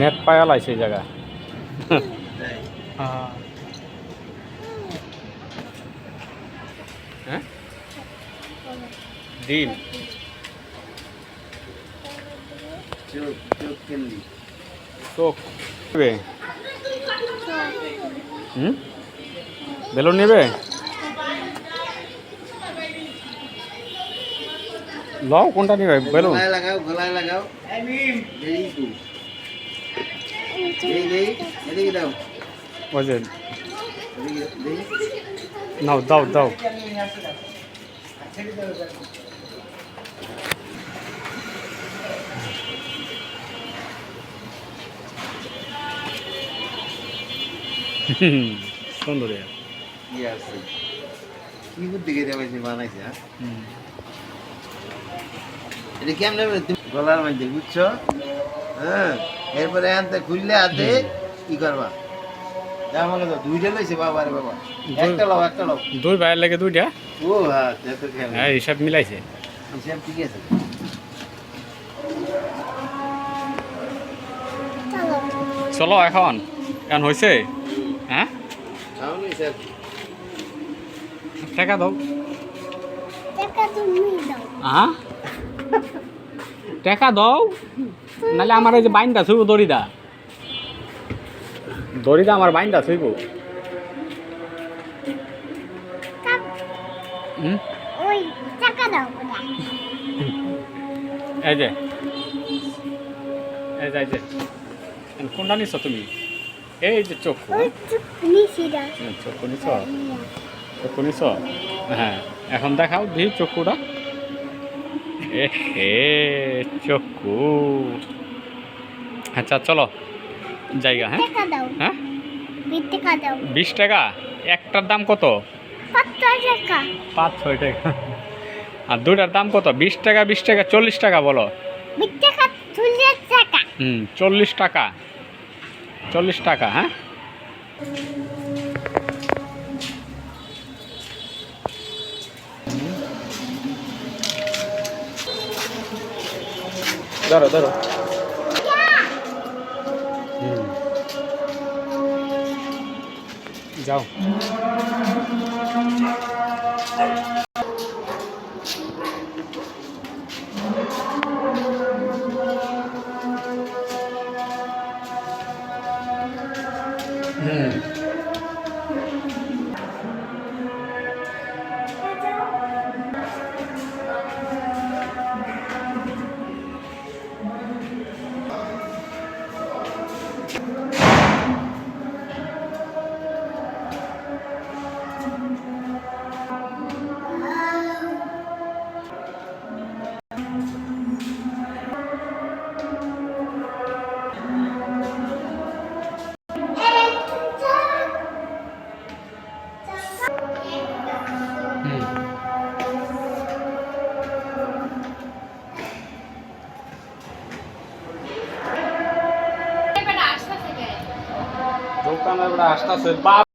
Net পায়া লাইছে এই জায়গা হ্যাঁ? ডিম চোখ। হুম? বেলুন নেবে? লও কোনটা নেবে? বেলুন। গলায় লাগাও গলায় লাগাও। দেই নাও, দাও দাও সুন্দর। কি আছে কি বুদ্ধি করে বানাইছে বানাইছে। এটা কেমনে গলার মধ্যে বুঝছ হ্যাঁ এরপরে আনতে খুললে হাতে কি করবা। মনে দুইটা লইছে বাবা রে বাবা। একটা লও একটা লও। দুই লাগে দুইটা? ও হ্যাঁ তো খেয়াল হ্যাঁ হিসাব মিলাইছে। হিসাব ঠিক আছে। চলো এখন। এখন হয়েছে হ্যাঁ? টাকা দাও। টাকা দাও। হ্যাঁ? টাকা দাও? নাহলে আমার এই যে বাইনটা থইব দড়িদা দড়িদা আমার ওই টাকা এই যে। এই যে এই যে। কোনটা নিচ্ছ তুমি? এই যে চক্ষু ওই হ্যাঁ, চক্ষু নিচ্ছ চক্ষু নিচ্ছ হ্যাঁ এখন দেখাও দি চক্ষুটা। এ হে চক্ষু আচ্ছা চলো জায়গা হ্যাঁ? হ্যাঁ? বিশ টাকা? একটার দাম কত? পাঁচ ছয় টাকা। আর দুটার দাম কত? বিশ টাকা বিশ টাকা চল্লিশ টাকা বলো। টাকা। হুম চল্লিশ টাকা। চল্লিশ টাকা হ্যাঁ? ধরো ধরো। যাও। হুম। দোকানে আসতেছে।